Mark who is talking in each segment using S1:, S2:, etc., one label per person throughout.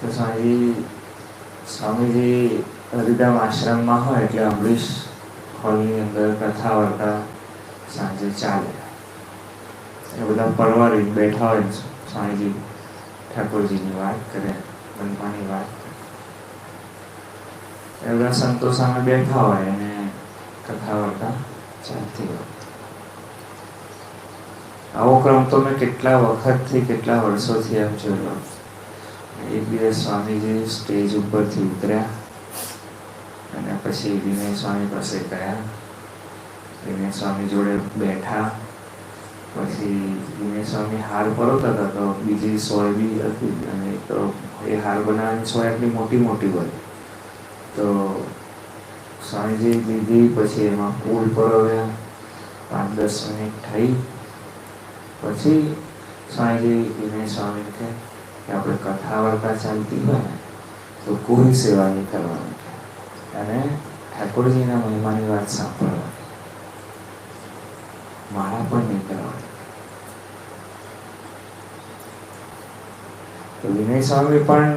S1: તો સ્વામીજી સ્વામીજી હરિધામ આશ્રમમાં હોય એટલે અમરીશ હોલની અંદર કથા વાર્તા સાંજે ચાલે. એ બધા પરવારી બેઠા હોય સ્વામીજી, ઠાકોરજીની વાત કરે મનમાની વાત કરે. એ બધા સંતો સામે બેઠા હોય અને કથા વાર્તા ચાલતી હોય. આવો ક્રમ તો મેં કેટલા વખતથી, કેટલા વર્ષોથી આમ જોયો. એક દિવસ સ્વામીજી સ્ટેજ ઉપરથી ઉતર્યા અને પછી વિનય સ્વામી પાસે ગયા. વિનય સ્વામી જોડે બેઠા. પછી વિનય સ્વામી હાર પરોતા હતા તો બીજી સોય બી હતી અને એ હાર બનાવવાની સોય એટલી મોટી મોટી હોય. તો સ્વામીજી લીધી પછી એમાં ફૂલ પરોવ્યા પાંચ દસ મિનિટ થઈ. પછી સ્વામીજી વિનય સ્વામી કહે કે આપણે કથા વાર્તા ચાલતી હોય ને, તો કોઈ સેવા નહીં કરવાની. અને ઠાકોરજીના મહિમાની વાત સાંભળવાની. માળા પણ નહીં કરવાની. તો વિનય સ્વામી પણ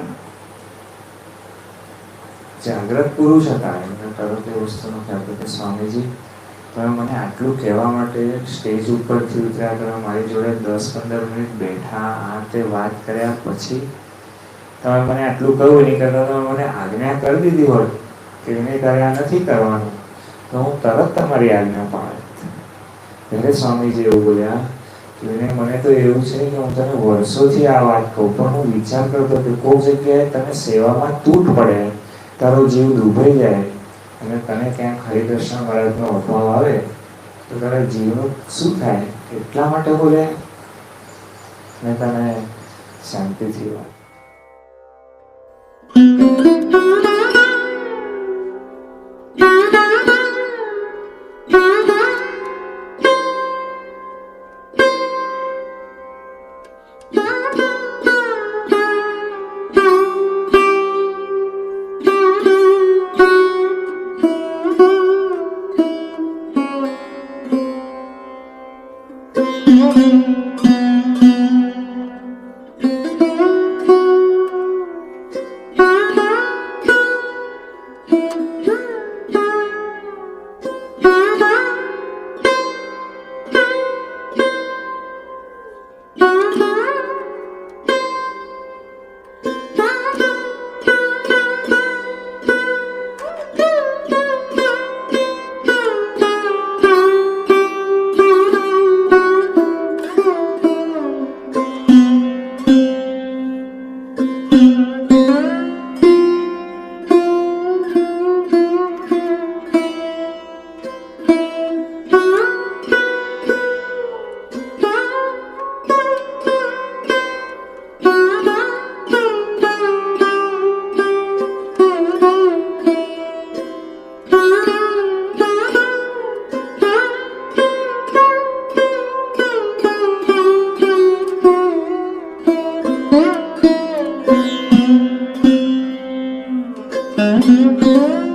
S1: જાગ્રત પુરુષ હતા. એમને તરત એ વસ્તુનો ખ્યાલ કે સ્વામીજી તમે મને આટલું કહેવા માટે સ્ટેજ ઉપરથી ઉતર્યા તમે મારી જોડે દસ પંદર મિનિટ બેઠા આ તે વાત કર્યા પછી તમે મને આટલું કહ્યું નહીં કરતાં તમે મને આજ્ઞા કરી દીધી હોત કે એને આ નથી કરવાનું, તો હું તરત તમારી આજ્ઞા પાડત. ત્યારે સ્વામીજી એવું બોલ્યા એને મને તો એવું છે કે હું તને વર્ષોથી આ વાત કહું, પણ હું વિચાર કરતો કે કોઈ જગ્યાએ તને સેવામાં તૂટ પડે, તારો જીવ ડૂબાઈ જાય અને તને ક્યાંક હરિકૃષ્ણ મહારાજનો અભાવ આવે, તો તારા જીવનું શું થાય? એટલા માટે બોલે? મેં તને શાંતિથી વાત you can Música